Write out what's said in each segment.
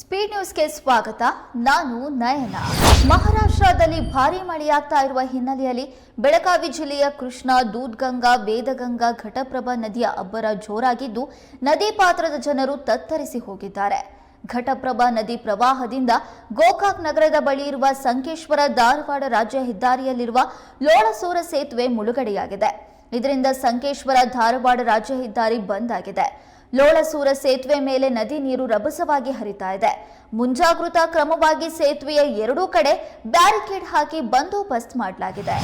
Speed ನ್ಯೂಸ್ಗೆ ಸ್ವಾಗತ. ನಾನು ನಯನ. ಮಹಾರಾಷ್ಟ್ರದಲ್ಲಿ ಭಾರಿ ಮಳೆಯಾಗ್ತಾ ಇರುವ ಹಿನ್ನೆಲೆಯಲ್ಲಿ ಬೆಳಗಾವಿ ಜಿಲ್ಲೆಯ ಕೃಷ್ಣ, ದೂದ್ಗಂಗಾ, ವೇದಗಂಗಾ ಘಟಪ್ರಭಾ ನದಿಯ ಅಬ್ಬರ ಜೋರಾಗಿದ್ದು, ನದಿ ಪಾತ್ರದ ಜನರು ತತ್ತರಿಸಿ ಹೋಗಿದ್ದಾರೆ. ಘಟಪ್ರಭಾ ನದಿ ಪ್ರವಾಹದಿಂದ ಗೋಕಾಕ್ ನಗರದ ಬಳಿ ಇರುವ ಸಂಕೇಶ್ವರ, ಧಾರವಾಡ ರಾಜ್ಯ ಹೆದ್ದಾರಿಯಲ್ಲಿರುವ ಲೋಳಸೂರ ಸೇತುವೆ ಮುಳುಗಡೆಯಾಗಿದೆ. ಇದರಿಂದ ಸಂಕೇಶ್ವರ, ಧಾರವಾಡ ರಾಜ್ಯ ಹೆದ್ದಾರಿ ಬಂದ್ ಆಗಿದೆ. ಲೋಳಸೂರ ಸೇತುವೆ ಮೇಲೆ ನದಿ ನೀರು ರಭಸವಾಗಿ ಹರಿತಾ ಇದೆ. ಮುಂಜಾಗೃತಾ ಕ್ರಮವಾಗಿ ಸೇತುವೆಯ ಎರಡೂ ಕಡೆ ಬ್ಯಾರಿಕೇಡ್ ಹಾಕಿ ಬಂದೋಬಸ್ತ್ ಮಾಡಲಾಗಿದೆ.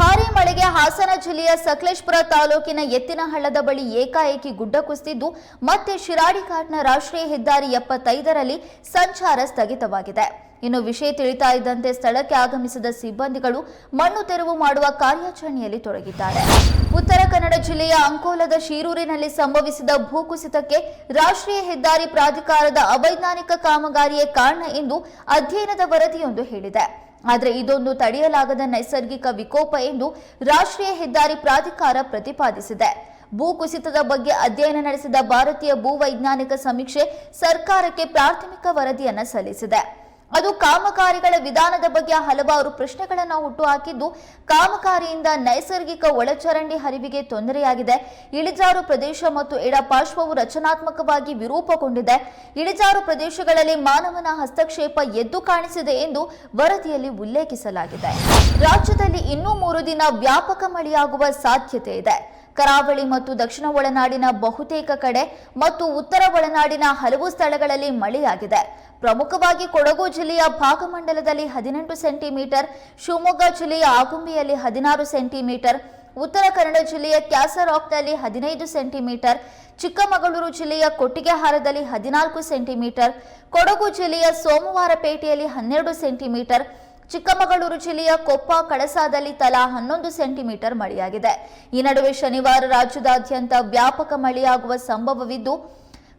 ಭಾರಿ ಮಳೆಗೆ ಹಾಸನ ಜಿಲ್ಲೆಯ ಸಕಲೇಶ್ಪುರ ತಾಲೂಕಿನ ಎತ್ತಿನಹಳ್ಳದ ಬಳಿ ಏಕಾಏಕಿ ಗುಡ್ಡ ಕುಸಿದಿದ್ದು, ಮತ್ತೆ ಶಿರಾಡಿ ಘಾಟ್ನ ರಾಷ್ಟ್ರೀಯ ಹೆದ್ದಾರಿ ಎಪ್ಪತ್ತೈದರಲ್ಲಿ ಸಂಚಾರ ಸ್ಥಗಿತವಾಗಿದೆ. ಇನ್ನು ವಿಷಯ ತಿಳಿತಾ ಇದ್ದಂತೆ ಸ್ಥಳಕ್ಕೆ ಆಗಮಿಸಿದ ಸಿಬ್ಬಂದಿಗಳು ಮಣ್ಣು ತೆರವು ಮಾಡುವ ಕಾರ್ಯಾಚರಣೆಯಲ್ಲಿ ತೊಡಗಿದ್ದಾರೆ. ಉತ್ತರ ಕನ್ನಡ ಜಿಲ್ಲೆಯ ಅಂಕೋಲದ ಶೀರೂರಿನಲ್ಲಿ ಸಂಭವಿಸಿದ ಭೂಕುಸಿತಕ್ಕೆ ರಾಷ್ಟ್ರೀಯ ಹೆದ್ದಾರಿ ಪ್ರಾಧಿಕಾರದ ಅವೈಜ್ಞಾನಿಕ ಕಾಮಗಾರಿಯೇ ಕಾರಣ ಎಂದು ಅಧ್ಯಯನದ ವರದಿಯೊಂದು ಹೇಳಿದೆ. ಆದರೆ ಇದೊಂದು ತಡೆಯಲಾಗದ ನೈಸರ್ಗಿಕ ವಿಕೋಪ ಎಂದು ರಾಷ್ಟ್ರೀಯ ಹೆದ್ದಾರಿ ಪ್ರಾಧಿಕಾರ ಪ್ರತಿಪಾದಿಸಿದೆ. ಭೂಕುಸಿತದ ಬಗ್ಗೆ ಅಧ್ಯಯನ ನಡೆಸಿದ ಭಾರತೀಯ ಭೂವೈಜ್ಞಾನಿಕ ಸಮೀಕ್ಷೆ ಸರ್ಕಾರಕ್ಕೆ ಪ್ರಾಥಮಿಕ ವರದಿಯನ್ನು ಸಲ್ಲಿಸಿದೆ. ಅದು ಕಾಮಗಾರಿಗಳ ವಿಧಾನದ ಬಗ್ಗೆ ಹಲವಾರು ಪ್ರಶ್ನೆಗಳನ್ನು ಹುಟ್ಟು ಹಾಕಿದ್ದು, ಕಾಮಗಾರಿಯಿಂದ ನೈಸರ್ಗಿಕ ಒಳಚರಂಡಿ ಹರಿವಿಗೆ ತೊಂದರೆಯಾಗಿದೆ. ಇಳಿಜಾರು ಪ್ರದೇಶ ಮತ್ತು ಎಡಪಾರ್ಶ್ವವು ರಚನಾತ್ಮಕವಾಗಿ ವಿರೂಪಗೊಂಡಿದೆ. ಇಳಿಜಾರು ಪ್ರದೇಶಗಳಲ್ಲಿ ಮಾನವನ ಹಸ್ತಕ್ಷೇಪ ಎದ್ದು ಕಾಣಿಸಿದೆ ಎಂದು ವರದಿಯಲ್ಲಿ ಉಲ್ಲೇಖಿಸಲಾಗಿದೆ. ರಾಜ್ಯದಲ್ಲಿ ಇನ್ನೂ ಮೂರು ದಿನ ವ್ಯಾಪಕ ಮಳೆಯಾಗುವ ಸಾಧ್ಯತೆ ಇದೆ. ಕರಾವಳಿ ಮತ್ತು ದಕ್ಷಿಣ ಒಳನಾಡಿನ ಬಹುತೇಕ ಕಡೆ ಮತ್ತು ಉತ್ತರ ಒಳನಾಡಿನ ಹಲವು ಸ್ಥಳಗಳಲ್ಲಿ ಮಳೆಯಾಗಿದೆ. ಪ್ರಮುಖವಾಗಿ ಕೊಡಗು ಜಿಲ್ಲೆಯ ಭಾಗಮಂಡಲದಲ್ಲಿ ಹದಿನೆಂಟು ಸೆಂಟಿಮೀಟರ್, ಶಿವಮೊಗ್ಗ ಜಿಲ್ಲೆಯ ಆಗುಂಬೆಯಲ್ಲಿ ಹದಿನಾರು ಸೆಂಟಿಮೀಟರ್, ಉತ್ತರ ಕನ್ನಡ ಜಿಲ್ಲೆಯ ಕ್ಯಾಸರಾಕ್ನಲ್ಲಿ ಹದಿನೈದು ಸೆಂಟಿಮೀಟರ್, ಚಿಕ್ಕಮಗಳೂರು ಜಿಲ್ಲೆಯ ಕೊಟ್ಟಿಗೆಹಾರದಲ್ಲಿ ಹದಿನಾಲ್ಕು ಸೆಂಟಿಮೀಟರ್, ಕೊಡಗು ಜಿಲ್ಲೆಯ ಸೋಮವಾರಪೇಟೆಯಲ್ಲಿ ಹನ್ನೆರಡು ಸೆಂಟಿಮೀಟರ್ ಚಿಕ್ಕಮಗಳೂರು ಜಿಲ್ಲೆಯ ಕೊಪ್ಪ ಕಳಸಾದಲ್ಲಿ ತಲಾ ಹನ್ನೊಂದು ಸೆಂಟಿಮೀಟರ್ ಮಳೆಯಾಗಿದೆ. ಈ ನಡುವೆ ಶನಿವಾರ ರಾಜ್ಯದಾದ್ಯಂತ ವ್ಯಾಪಕ ಮಳೆಯಾಗುವ ಸಂಭವವಿದ್ದು,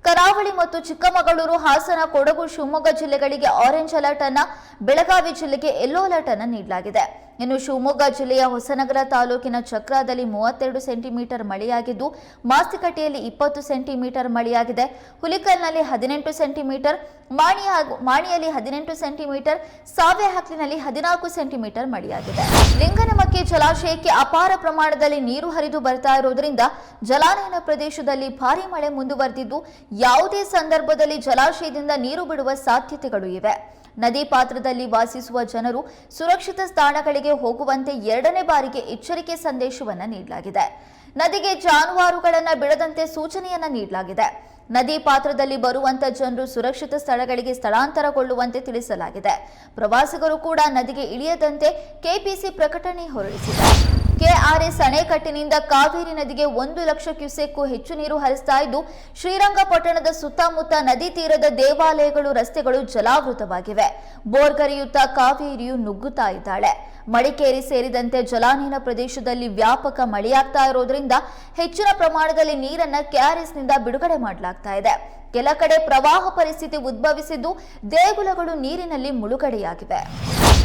ಕರಾವಳಿ ಮತ್ತು ಚಿಕ್ಕಮಗಳೂರು, ಹಾಸನ, ಕೊಡಗು, ಶಿವಮೊಗ್ಗ ಜಿಲ್ಲೆಗಳಿಗೆ ಆರೆಂಜ್ ಅಲರ್ಟ್ ಅನ್ನ, ಬೆಳಗಾವಿ ಜಿಲ್ಲೆಗೆ ಯೆಲ್ಲೋ ಅಲರ್ಟ್ ಅನ್ನ ನೀಡಲಾಗಿದೆ. ಇನ್ನು ಶಿವಮೊಗ್ಗ ಜಿಲ್ಲೆಯ ಹೊಸನಗರ ತಾಲೂಕಿನ ಚಕ್ರದಲ್ಲಿ ಮೂವತ್ತೆರಡು ಸೆಂಟಿಮೀಟರ್ ಮಳೆಯಾಗಿದ್ದು, ಮಾಸ್ತಿಕಟ್ಟೆಯಲ್ಲಿ ಇಪ್ಪತ್ತು ಸೆಂಟಿಮೀಟರ್ ಮಳೆಯಾಗಿದೆ. ಹುಲಿಕಲ್ನಲ್ಲಿ ಹದಿನೆಂಟು ಸೆಂಟಿಮೀಟರ್, ಮಾಣಿ ಹಾಗೂ ಮಾಣಿಯಲ್ಲಿ ಹದಿನೆಂಟು ಸೆಂಟಿಮೀಟರ್, ಸಾವೆಹಕ್ಲಿನಲ್ಲಿ ಹದಿನಾಲ್ಕು ಸೆಂಟಿಮೀಟರ್ ಮಳೆಯಾಗಿದೆ. ಲಿಂಗನಮಕ್ಕಿ ಜಲಾಶಯಕ್ಕೆ ಅಪಾರ ಪ್ರಮಾಣದಲ್ಲಿ ನೀರು ಹರಿದು ಬರ್ತಾ ಇರುವುದರಿಂದ ಜಲಾನಯನ ಪ್ರದೇಶದಲ್ಲಿ ಭಾರಿ ಮಳೆ ಮುಂದುವರೆದಿದ್ದು, ಯಾವುದೇ ಸಂದರ್ಭದಲ್ಲಿ ಜಲಾಶಯದಿಂದ ನೀರು ಬಿಡುವ ಸಾಧ್ಯತೆಗಳು ಇವೆ. ನದಿ ಪಾತ್ರದಲ್ಲಿ ವಾಸಿಸುವ ಜನರು ಸುರಕ್ಷಿತ ಸ್ಥಾನಗಳಿಗೆ ಹೋಗುವಂತೆ ಎರಡನೇ ಬಾರಿಗೆ ಎಚ್ಚರಿಕೆ ಸಂದೇಶವನ್ನು ನೀಡಲಾಗಿದೆ. ನದಿಗೆ ಜಾನುವಾರುಗಳನ್ನು ಬಿಡದಂತೆ ಸೂಚನೆಯನ್ನ ನೀಡಲಾಗಿದೆ. ನದಿ ಪಾತ್ರದಲ್ಲಿ ಬರುವಂತ ಜನರು ಸುರಕ್ಷಿತ ಸ್ಥಳಗಳಿಗೆ ಸ್ಥಳಾಂತರಗೊಳ್ಳುವಂತೆ ತಿಳಿಸಲಾಗಿದೆ. ಪ್ರವಾಸಿಗರು ಕೂಡ ನದಿಗೆ ಇಳಿಯದಂತೆ ಕೆಪಿಸಿ ಪ್ರಕಟಣೆ ಹೊರಡಿಸಿದೆ. ಕೆಆರ್ಎಸ್ ಅಣೆಕಟ್ಟಿನಿಂದ ಕಾವೇರಿ ನದಿಗೆ ಒಂದು ಲಕ್ಷ ಕ್ಯೂಸೆಕ್ಕೂ ಹೆಚ್ಚು ನೀರು ಹರಿಸ್ತಾ ಇದ್ದು, ಶ್ರೀರಂಗಪಟ್ಟಣದ ಸುತ್ತಮುತ್ತ ನದಿ ತೀರದ ದೇವಾಲಯಗಳು, ರಸ್ತೆಗಳು ಜಲಾವೃತವಾಗಿವೆ. ಬೋರ್ಗರಿಯುತ್ತಾ ಕಾವೇರಿಯು ನುಗ್ಗುತ್ತಾ ಇದ್ದಾಳೆ. ಮಡಿಕೇರಿ ಸೇರಿದಂತೆ ಜಲಾನಯನ ಪ್ರದೇಶದಲ್ಲಿ ವ್ಯಾಪಕ ಮಳೆಯಾಗ್ತಾ ಇರೋದ್ರಿಂದ ಹೆಚ್ಚಿನ ಪ್ರಮಾಣದಲ್ಲಿ ನೀರನ್ನ ಕೆಆರ್ಎಸ್ನಿಂದ ಬಿಡುಗಡೆ ಮಾಡಲಾಗ್ತಾ ಇದೆ. ಕೆಲ ಕಡೆ ಪ್ರವಾಹ ಪರಿಸ್ಥಿತಿ ಉದ್ಭವಿಸಿದ್ದು ದೇಗುಲಗಳು ನೀರಿನಲ್ಲಿ ಮುಳುಗಡೆಯಾಗಿವೆ.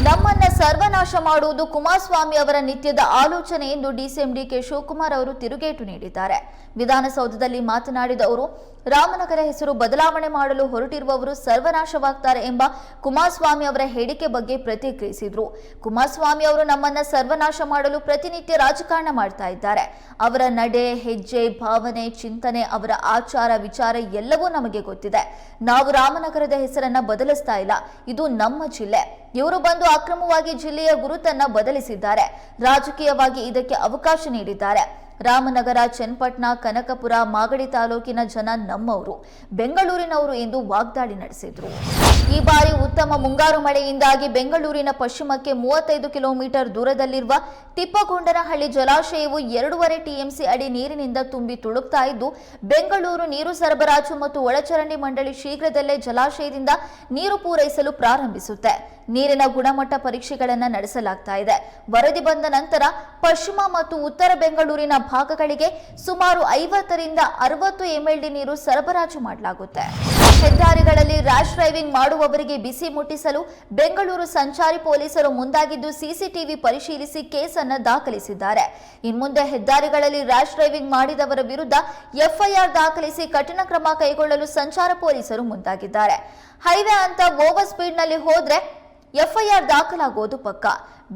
ನಮ್ಮನ್ನ ಸರ್ವನಾಶ ಮಾಡುವುದು ಕುಮಾರಸ್ವಾಮಿ ಅವರ ನಿತ್ಯದ ಆಲೋಚನೆ ಎಂದು ಡಿಸಿಎಂ ಡಿಕೆ ಶಿವಕುಮಾರ್ ಅವರು ತಿರುಗೇಟು ನೀಡಿದ್ದಾರೆ. ವಿಧಾನಸೌಧದಲ್ಲಿ ಮಾತನಾಡಿದ ಅವರು, ರಾಮನಗರ ಹೆಸರು ಬದಲಾವಣೆ ಮಾಡಲು ಹೊರಟಿರುವವರು ಸರ್ವನಾಶವಾಗ್ತಾರೆ ಎಂಬ ಕುಮಾರಸ್ವಾಮಿ ಅವರ ಹೇಳಿಕೆ ಬಗ್ಗೆ ಪ್ರತಿಕ್ರಿಯಿಸಿದ್ರು. ಕುಮಾರಸ್ವಾಮಿ ಅವರು ನಮ್ಮನ್ನ ಸರ್ವನಾಶ ಮಾಡಲು ಪ್ರತಿನಿತ್ಯ ರಾಜಕಾರಣ ಮಾಡ್ತಾ ಇದ್ದಾರೆ. ಅವರ ನಡೆ, ಹೆಜ್ಜೆ, ಭಾವನೆ, ಚಿಂತನೆ, ಅವರ ಆಚಾರ, ವಿಚಾರ ಎಲ್ಲವೂ ನಮಗೆ ಗೊತ್ತಿದೆ. ನಾವು ರಾಮನಗರದ ಹೆಸರನ್ನ ಬದಲಿಸ್ತಾ ಇಲ್ಲ. ಇದು ನಮ್ಮ ಜಿಲ್ಲೆ. ಇವರು ಬಂದು ಅಕ್ರಮವಾಗಿ ಜಿಲ್ಲೆಯ ಗುರುತನ್ನ ಬದಲಿಸಿದ್ದಾರೆ. ರಾಜಕೀಯವಾಗಿ ಇದಕ್ಕೆ ಅವಕಾಶ ನೀಡಿದ್ದಾರೆ. ರಾಮನಗರ, ಚನ್ನಪಟ್ಟಣ, ಕನಕಪುರ, ಮಾಗಡಿ ತಾಲೂಕಿನ ಜನ ನಮ್ಮವರು. ಬೆಂಗಳೂರಿನವರು ಎಂದು ವಾಗ್ದಾಳಿ ನಡೆಸಿದ್ರು. ಈ ಬಾರಿ ಉತ್ತಮ ಮುಂಗಾರು ಮಳೆಯಿಂದಾಗಿ ಬೆಂಗಳೂರಿನ ಪಶ್ಚಿಮಕ್ಕೆ ಮೂವತ್ತೈದು ಕಿಲೋಮೀಟರ್ ದೂರದಲ್ಲಿರುವ ತಿಪ್ಪಗೊಂಡನಹಳ್ಳಿ ಜಲಾಶಯವು ಎರಡೂವರೆ ಟಿಎಂಸಿ ಅಡಿ ನೀರಿನಿಂದ ತುಂಬಿ ತುಳುಕ್ತಾ ಇದ್ದು, ಬೆಂಗಳೂರು ನೀರು ಸರಬರಾಜು ಮತ್ತು ಒಳಚರಂಡಿ ಮಂಡಳಿ ಶೀಘ್ರದಲ್ಲೇ ಜಲಾಶಯದಿಂದ ನೀರು ಪೂರೈಸಲು ಪ್ರಾರಂಭಿಸುತ್ತೆ. ನೀರಿನ ಗುಣಮಟ್ಟ ಪರೀಕ್ಷೆಗಳನ್ನು ನಡೆಸಲಾಗ್ತಾ ಇದೆ. ವರದಿ ಬಂದ ನಂತರ ಪಶ್ಚಿಮ ಮತ್ತು ಉತ್ತರ ಬೆಂಗಳೂರಿನ ಭಾಗಗಳಿಗೆ ಸುಮಾರು ಐವತ್ತರಿಂದ ಅರವತ್ತು ಎಂಎಲ್ಡಿ ನೀರು ಸರಬರಾಜು ಮಾಡಲಾಗುತ್ತೆ. ಹೆದ್ದಾರಿಗಳಲ್ಲಿ ರ್ಯಾಶ್ ಡ್ರೈವಿಂಗ್ ಮಾಡುವವರಿಗೆ ಬಿಸಿ ಮುಟ್ಟಿಸಲು ಬೆಂಗಳೂರು ಸಂಚಾರಿ ಪೊಲೀಸರು ಮುಂದಾಗಿದ್ದು ಸಿಸಿಟಿವಿ ಪರಿಶೀಲಿಸಿ ಕೇಸನ್ನು ದಾಖಲಿಸಿದ್ದಾರೆ. ಇನ್ಮುಂದೆ ಹೆದ್ದಾರಿಗಳಲ್ಲಿ ರ್ಯಾಶ್ ಡ್ರೈವಿಂಗ್ ಮಾಡಿದವರ ವಿರುದ್ಧ ಎಫ್ಐಆರ್ ದಾಖಲಿಸಿ ಕಠಿಣ ಕ್ರಮ ಕೈಗೊಳ್ಳಲು ಸಂಚಾರ ಪೊಲೀಸರು ಮುಂದಾಗಿದ್ದಾರೆ. ಹೈವೇ ಅಂತ ಓವರ್ ಸ್ಪೀಡ್ನಲ್ಲಿ ಹೋದ್ರೆ ಎಫ್ಐಆರ್ ದಾಖಲಾಗೋದು ಪಕ್ಕ.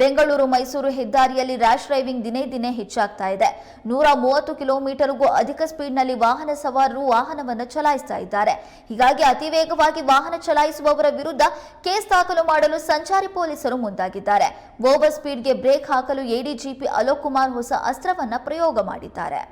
ಬೆಂಗಳೂರು ಮೈಸೂರು ಹೆದ್ದಾರಿಯಲ್ಲಿ ರ್ಯಾಶ್ ಡ್ರೈವಿಂಗ್ ದಿನೇ ದಿನೇ ಹೆಚ್ಚಾಗ್ತಾ ಇದೆ. ನೂರ ಮೂವತ್ತು ಕಿಲೋಮೀಟರ್ಗೂ ಅಧಿಕ ಸ್ಪೀಡ್ನಲ್ಲಿ ವಾಹನ ಸವಾರರು ವಾಹನವನ್ನು ಚಲಾಯಿಸ್ತಾ ಇದ್ದಾರೆ. ಹೀಗಾಗಿ ಅತಿ ವೇಗವಾಗಿ ವಾಹನ ಚಲಾಯಿಸುವವರ ವಿರುದ್ಧ ಕೇಸ್ ದಾಖಲು ಮಾಡಲು ಸಂಚಾರಿ ಪೊಲೀಸರು ಮುಂದಾಗಿದ್ದಾರೆ. ಓವರ್ ಸ್ಪೀಡ್ಗೆ ಬ್ರೇಕ್ ಹಾಕಲು ಎಡಿಜಿಪಿ ಅಲೋಕ್ ಕುಮಾರ್ ಹೊಸ ಅಸ್ತ್ರವನ್ನು ಪ್ರಯೋಗ ಮಾಡಿದ್ದಾರೆ.